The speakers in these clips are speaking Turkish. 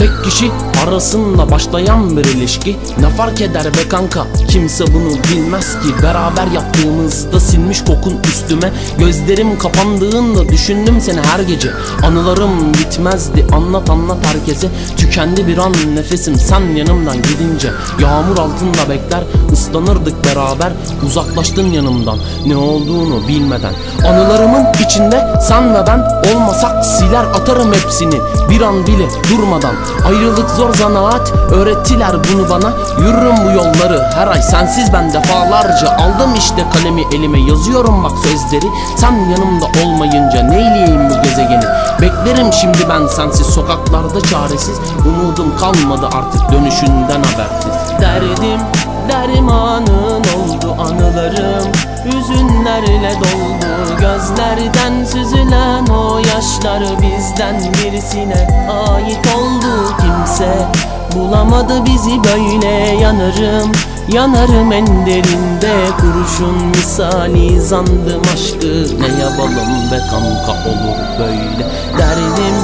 Take. Kişi arasında başlayan bir ilişki. Ne fark eder be kanka? Kimse bunu bilmez ki. Beraber yattığımızda sinmiş kokun üstüme. Gözlerim kapandığında düşündüm seni her gece. Anılarım bitmezdi. Anlat anlat herkese. Tükendi bir an nefesim sen yanımdan gidince. Yağmur altında bekler ıslanırdık beraber. Uzaklaştın yanımdan ne olduğunu bilmeden. Anılarımın içinde sen ve ben olmasak siler atarım hepsini. Bir an bile durmadan Ayrılık zor zanaat öğrettiler bunu bana. Yürürüm bu yolları her ay sensiz ben defalarca Aldım işte kalemi elime. Yazıyorum bak sözleri Sen yanımda olmayınca neyleyeyim bu gezegeni? Beklerim şimdi ben sensiz sokaklarda çaresiz. Umudum kalmadı artık dönüşünden habersiz. Derdim dermanın oldu anılarım Hüzünlerle doldu. Gözlerden süzülen o yaşlar bizden birisine ait oldu kimse Bulamadı bizi böyle yanarım Yanarım en derinde. Kurşun misali zandım aşkı Ne yapalım be kanka olur böyle. Derdim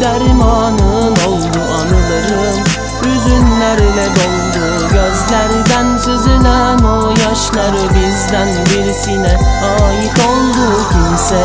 dermanın oldu anılarım Hüzünlerle doldu gözlerden. Süzülen o yaşlar bizden birisine ait oldu. Kimse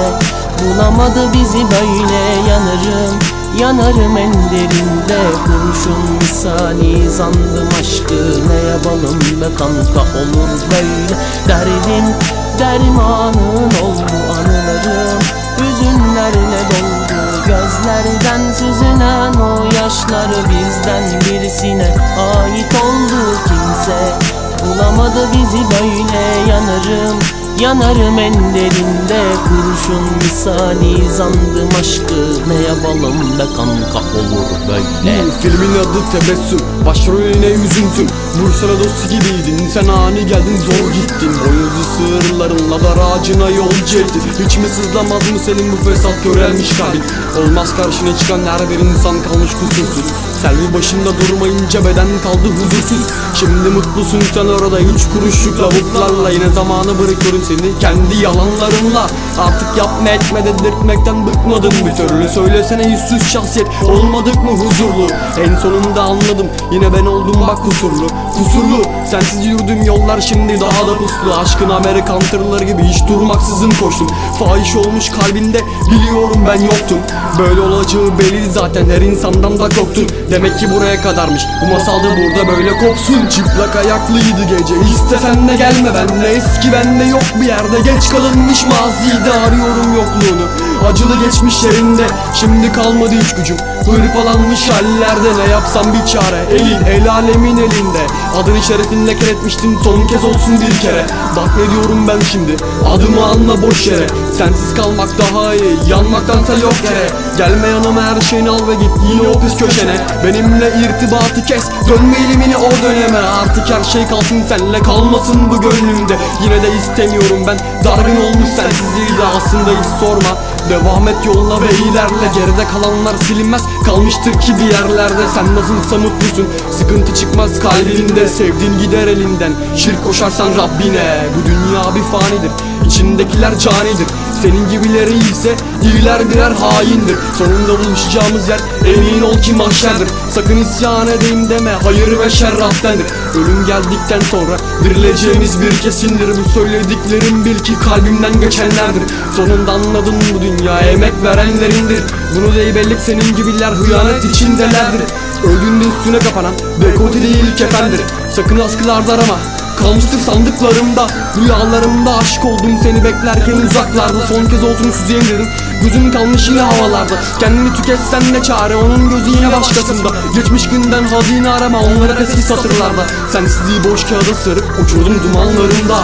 Bulamadı bizi böyle yanarım Yanarım en derinde kurşun misali zandım aşkı. Ne yapalım be kanka olur böyle Derdim dermanın oldu anılarım. Hüzünlerle doldu gözlerden süzülen o yaşlar bizden birisine ait oldu. Kimse Bulamadı bizi böyle yanarım Yanarım en derinde kurşun misali zandım aşkı. Ne yapalım be kanka olur böyle. Bu filmin adı Tebessüm. Başrol yine üzüntüm Bursa'da dostu gibiydin. Sen ani geldin zor gittin. Boynuzu sığırlarınla dar ağacına yolcu ettin Hiç mi sızlamaz mı senin bu fesat körelmiş kalbin. Olmaz karşına çıkan her bir insan kalmış kusursuz Selvi başında durmayınca beden kaldı huzursuz. Şimdi mutlusun sen orada üç kuruşluk lavuklarla Yine zamanı bırakıyorum seni kendi yalanlarınla. Artık yapma etme dedirtmekten bıkmadın bir türlü Söylesene yüzsüz şahsiyet. Olmadık mı huzurlu? En sonunda anladım yine ben oldum bak kusurlu. Kusurlu sensiz yürüdüğüm yollar şimdi daha da puslu. Aşkın Amerikan tırları gibi hiç durmaksızın koştum. Fahiş olmuş kalbinde biliyorum ben yoktum. Böyle olacağı belli zaten her insandan da korktun Demek ki buraya kadarmış. Bu masalda burada böyle kopsun. Çıplak ayaklıydı gece. İstesen de gelme benle. Eski bende yok bir yerde. Geç kalınmış mazide. Arıyorum yokluğunu Acılı geçmişlerinde şimdi kalmadı hiç gücüm. Hırpalanmış hallerde. Ne yapsam bir çare. Elin el alemin elinde. Adını şerefinle etmiştin son kez olsun bir kere. Bak ne diyorum ben şimdi. Adımı anla boş yere. Sensiz kalmak daha iyi. Yanmaktansa yok yere. Gelme yanıma her şeyini al ve git. Yine o pis köşene Benimle irtibatı kes. Dönme elimini o döneme. Artık her şey kalsın senle kalmasın bu gönlümde. Yine de istemiyorum ben dargın olmuş sensizliği de aslında hiç sorma. Devam et yoluna ve ilerle. Geride kalanlar silinmez Kalmıştır ki bir yerlerde Sen nasılsa mutlusun. Sıkıntı çıkmaz kalbinde Sevdiğin gider elinden. Şirk koşarsan Rabbine Bu dünya bir fanidir. İçindekiler canidir. Senin gibileri ise iyiler birer haindir. Sonunda buluşacağımız yer emin ol ki mahşerdir. Sakın isyan edeyim deme hayır ve şer Rab'dendir Ölüm geldikten sonra dirileceğimiz bir kesindir. Bu söylediklerim bil ki kalbimden geçenlerdir. Sonunda anladın bu dünya emek verenlerindir. Bunu değil belli senin gibiler hıyanet içindelerdir. Öldüğünde üstüne kapanan dekote değil kefendir Sakın askılarda arama Kalmıştır sandıklarımda. Rüyalarımda aşık oldum seni beklerken uzaklarda. Son kez olsun süzeyim dedim Gözüm kalmış yine havalarda. Kendini tüketsen ne çare onun gözü yine başkasında. Geçmiş günden hazine arama onlara eski satırlarda. Sensizliği boş kağıda sarıp uçurdum dumanlarında